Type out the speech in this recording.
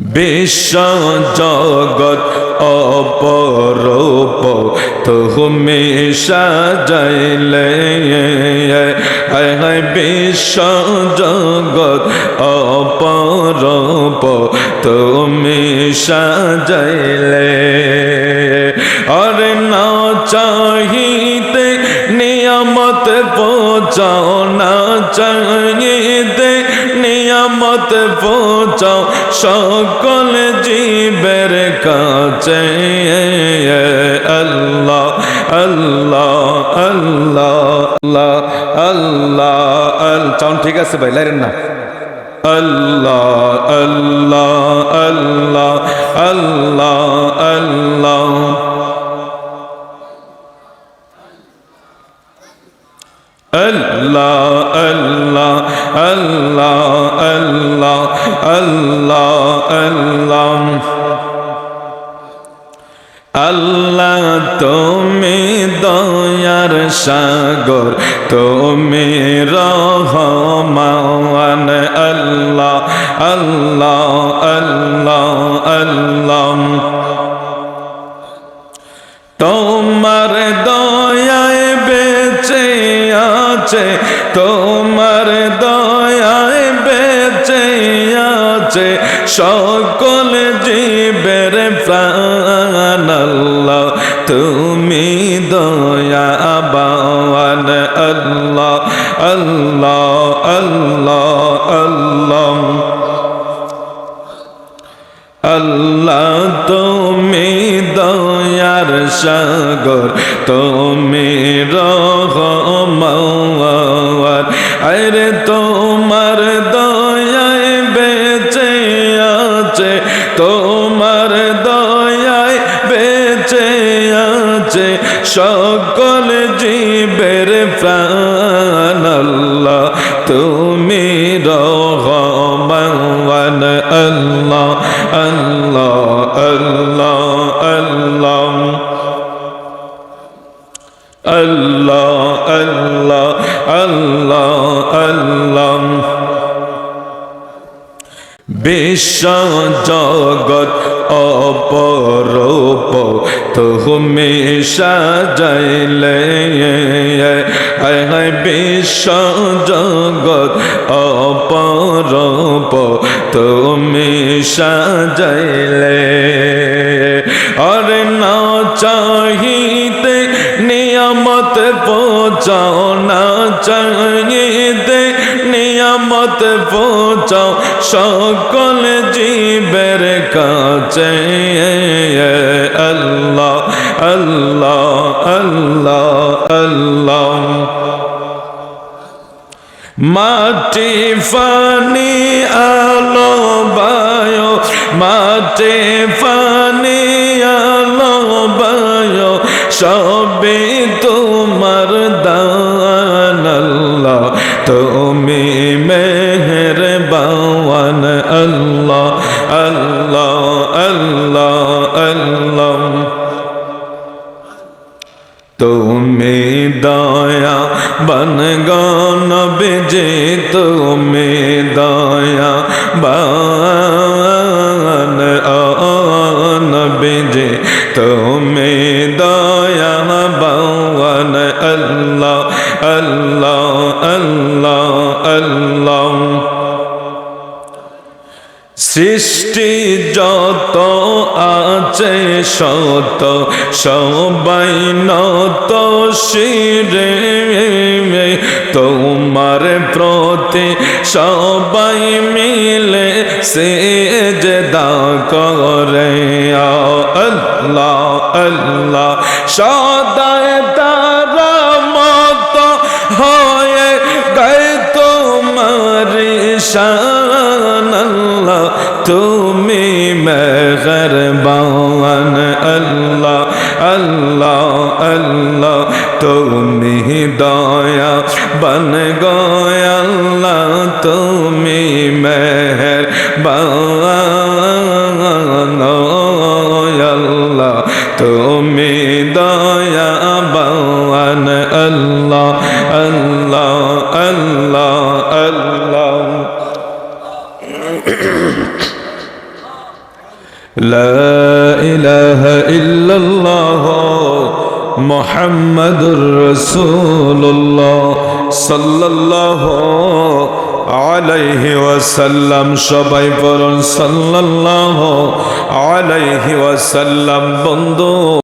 বিশ্ব জগৎ অপরূপ, তুমি সাজাইলে। হায় বিশ্ব জগৎ অপরূপ, তুমি সাজাইলে। অরে না চাহিতে, নিয়ামত পৌঁছাও, না চাহিতে নিয়ামত পৌঁছাও সকল জীবের কাছে। আল্লাহ আল্লাহ আল্লাহ আল্লাহ আল্লাহ। আল চাউন ঠিক আছে ভাই, লাইরেন না। আল্লাহ আল্লাহ আল্লাহ আল্লাহ আল্লাহ। Allah Allah Allah Allah Allah Allah আল্লাহ তুমি দয়ার সাগর তুমি রহমান আল্লাহ আল্লাহ আল্লাহ আল্লাহ তোমার দ আছে, তোমার দয়ায় বেঁচে আছে সকল জীবের প্রাণ। আল্লাহ, তুমি দয়া বাওয়ান আল্লাহ আল্লাহ আল্লাহ আল্লাহ। আল্লাহ, তুমি দয়ার সাগর, তুমি রহমান আরে তোমার দয়ায় বেঁচে আছে, তোমার দয়ায় বেঁচে আছে সকল জীবের প্রাণ তুমি রহমান আল্লাহ আল্লাহ আল্লাহ আল্লাহ আল্লাহ আল্লাহ। আল্লাহ বিশ্ব জগৎ অপরূপ তুমি সাজাইলে হায় বিশ্ব জগৎ অপরূপ তুমি সাজাইলে অরে না চাহিতে নিয়ামত পৌঁছাও না চাহিতে নিয়ামত পৌঁছাও সকল জীবের কাছে। আল্লাহ আল্লাহ আল্লাহ আল্লাহ। মাটি ফানি আলো বায়ো, মাটি ফানি আলো বায়ো সবে তোমার আল্লাহ আল্লাহ আল্লাহ। তুমি দয়া বন গান বেজে সৃষ্টি যত আছে শত সবাই নত শিরে। তোমার প্রতি সবাই মিলে সে যে দা করে। আল্লাহ আল্লাহ, সদায় তুমি মেঘর বান আল্লাহ আল্লাহ আল্লাহ তুমি দয়া বন গয়াল্লাহ لا إله إلا الله محمد رسول الله صلى الله আলাইহি ওয়াসাল্লাম সবাই পড়ুন সাল্লাল্লাহু আলাইহি ওয়াসাল্লাম বন্ধু